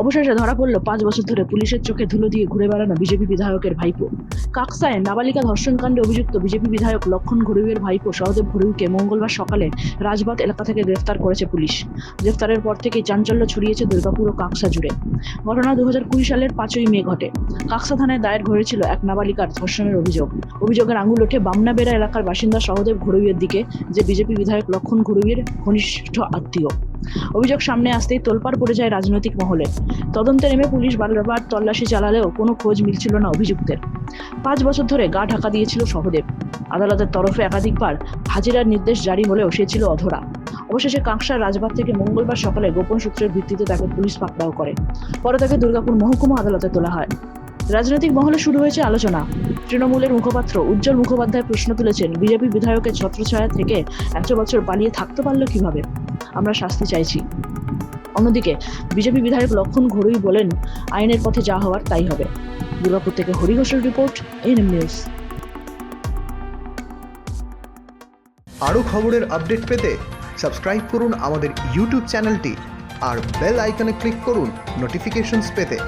অবশেষে ধরা পড়ল পাঁচ বছর ধরে পুলিশের চোখে ধুলো দিয়ে ঘুরে বেড়ানো বিজেপি বিধায়কের ভাইপো। কাকসায় নাবালিকা ধর্ষণকাণ্ডে অভিযুক্ত বিজেপি বিধায়ক লক্ষণ ঘড়ুইয়ের ভাইপো সহদেব ঘড়ুইকে মঙ্গলবার সকালে রাজবাদ এলাকা থেকে গ্রেফতার করেছে পুলিশ। গ্রেফতারের পর থেকেই চাঞ্চল্য ছড়িয়েছে দুর্গাপুর ও কাকসা জুড়ে। ঘটনা দু সালের পাঁচই মে ঘটে। কাকসা থানায় দায়ের হয়েছিল এক নাবালিকার ধর্ষণের অভিযোগ। অভিযোগের আঙুল ওঠে বামনাবেড়া এলাকার বাসিন্দা সহদেব ঘড়ুইয়ের দিকে, যে বিজেপি বিধায়ক লক্ষণ ঘড়ুইয়ের ঘনিষ্ঠ আত্মীয়। অভিযোগ সামনে আসতেই তোলপাড় পড়ে যায় রাজনৈতিক মহলে। তদন্তে নেমে পুলিশ বারবার তল্লাশি চালালেও কোনো খোঁজ মিলছিল না অভিযুক্তের। পাঁচ বছর ধরে গা ঢাকা দিয়েছিল সহদেব আদালতের তরফে একাধিকবার হাজিরার নির্দেশ জারি হলেও সে ছিল অধরা। অবশেষে কাঁকসার রাজবাগ থেকে মঙ্গলবার সকালে গোপন সূত্রের ভিত্তিতে তাকে পুলিশ পাকড়াও করে। পরে তাকে দুর্গাপুর মহকুমা আদালতে তোলা হয়। রাজনৈতিক মহলে শুরু হয়েছে আলোচনা। তৃণমূলের মুখপাত্র উজ্জ্বল মুখোপাধ্যায় প্রশ্ন তুলেছেন, বিজেপি বিধায়কের ছত্রছায়া থেকে এত বছর পালিয়ে থাকতে পারল কীভাবে? আমরা শাস্তি চাইছি। অন্যদিকে, বিজেপি বিধায়ক লক্ষণ ঘড়ুই বলেন, আইনের পথে যা হওয়ার তাই হবে। দুর্গাপুর থেকে হরি ঘোষের রিপোর্ট এনএম নিউজ। আরও খবরের আপডেট পেতে সাবস্ক্রাইব করুন আমাদের ইউটিউব চ্যানেলটি আর বেল আইকনে ক্লিক করুন নোটিফিকেশনস পেতে।